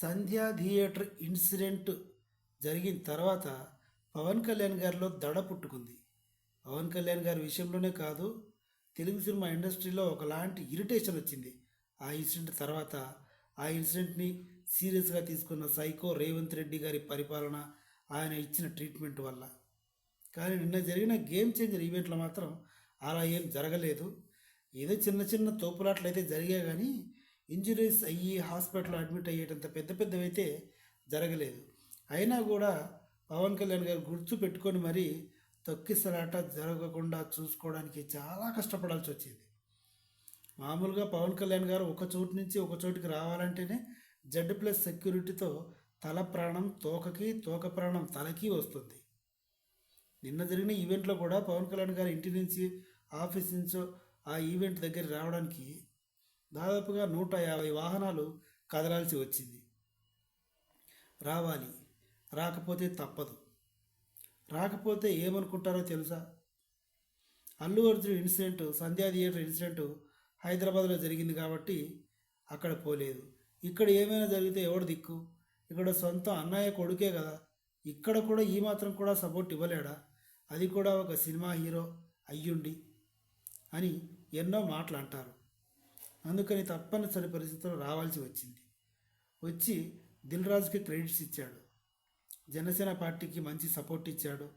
సంధ్యా theatre incident జరిగిన తర్వాత పవన్ కళ్యాణ్ గారిలో దడ పుట్టుకుంది. పవన్ కళ్యాణ్ గారి విషయంలోనే కాదు తెలుగు సినిమా ఇండస్ట్రీలో ఒకలాంటి ఇరిటేషన్ వచ్చింది. ఆ ఇన్సిడెంట్ తర్వాత ఆ ఇన్సిడెంట్ని సీరియస్గా తీసుకున్న సైకో రేవంత్ రెడ్డి గారి పరిపాలన ఆయన ఇచ్చిన ట్రీట్మెంట్ వల్ల. కానీ నిన్న జరిగిన గేమ్ చేంజర్ ఈవెంట్లో మాత్రం అలా ఏం జరగలేదు. ఏదో చిన్న చిన్న తోపులాట్లు అయితే జరిగాయి కానీ ఇంజురీస్ అయ్యి హాస్పిటల్లో అడ్మిట్ అయ్యేటంత పెద్ద పెద్దవైతే జరగలేదు. అయినా కూడా పవన్ కళ్యాణ్ గారు గుర్తు పెట్టుకొని మరీ తొక్కిసలాట జరగకుండా చూసుకోవడానికి చాలా కష్టపడాల్సి వచ్చింది. మామూలుగా పవన్ కళ్యాణ్ గారు ఒక చోటు నుంచి ఒక చోటుకి రావాలంటేనే జడ్ ప్లస్ సెక్యూరిటీతో తల ప్రాణం తోకకి తోక ప్రాణం తలకి వస్తుంది. నిన్న జరిగిన ఈవెంట్లో కూడా పవన్ కళ్యాణ్ గారి ఇంటి నుంచి ఆఫీస్ నుంచో ఆ ఈవెంట్ దగ్గర రావడానికి దాదాపుగా నూట యాభై వాహనాలు కదలాల్సి వచ్చింది. రావాలి. రాకపోతే తప్పదు. రాకపోతే ఏమనుకుంటారో తెలుసా? Allu Arjun incident Sandhya theatre incident హైదరాబాద్లో జరిగింది కాబట్టి అక్కడ పోలేదు. ఇక్కడ ఏమైనా జరిగితే ఎవడు దిక్కు? ఇక్కడ సొంత అన్నయ్య కొడుకే కదా. ఇక్కడ కూడా ఈ మాత్రం కూడా సపోర్ట్ ఇవ్వలేడా? అది కూడా ఒక సినిమా హీరో అయ్యుండి అని ఎన్నో మాటలు అంటారు. అందుకని తప్పనిసరి పరిస్థితుల్లో రావాల్సి వచ్చింది. వచ్చి దిల్రాజుకి క్రెడిట్స్ ఇచ్చాడు. జనసేన పార్టీకి మంచి సపోర్ట్ ఇచ్చాడు.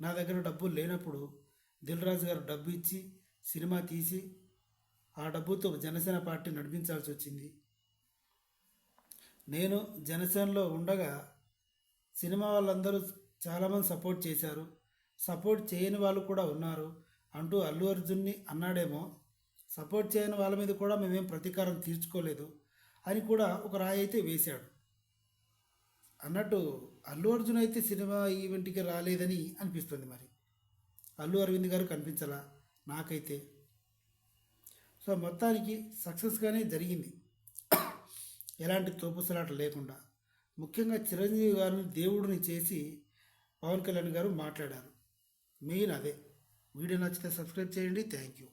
నా దగ్గర డబ్బులు లేనప్పుడు దిల్ రాజు గారు డబ్బు ఇచ్చి సినిమా తీసి ఆ డబ్బుతో జనసేన పార్టీ నడిపించాల్సి వచ్చింది. నేను జనసేనలో ఉండగా సినిమా వాళ్ళందరూ చాలామంది సపోర్ట్ చేశారు. సపోర్ట్ చేయని వాళ్ళు కూడా ఉన్నారు. అంటూ అల్లు అర్జున్ని అన్నాడేమో సపోర్ట్ చేయని వాళ్ళ మీద కూడా మేమేం ప్రతీకారం తీర్చుకోలేదు అని కూడా ఒక రాయి అయితే వేశాడు. అన్నట్టు అల్లు అర్జున్ అయితే సినిమా ఈవెంట్కి రాలేదని అనిపిస్తుంది మరి. అల్లు అరవింద్ గారు కనిపించలా? నాకైతే. సో మొత్తానికి సక్సెస్గానే జరిగింది. ఎలాంటి తోపుసలాట లేకుండా. ముఖ్యంగా చిరంజీవి గారిని దేవుడిని చేసి పవన్ కళ్యాణ్ గారు మాట్లాడారు. మెయిన్ అదే. వీడియో నచ్చితే సబ్స్క్రైబ్ చేయండి. Thank you.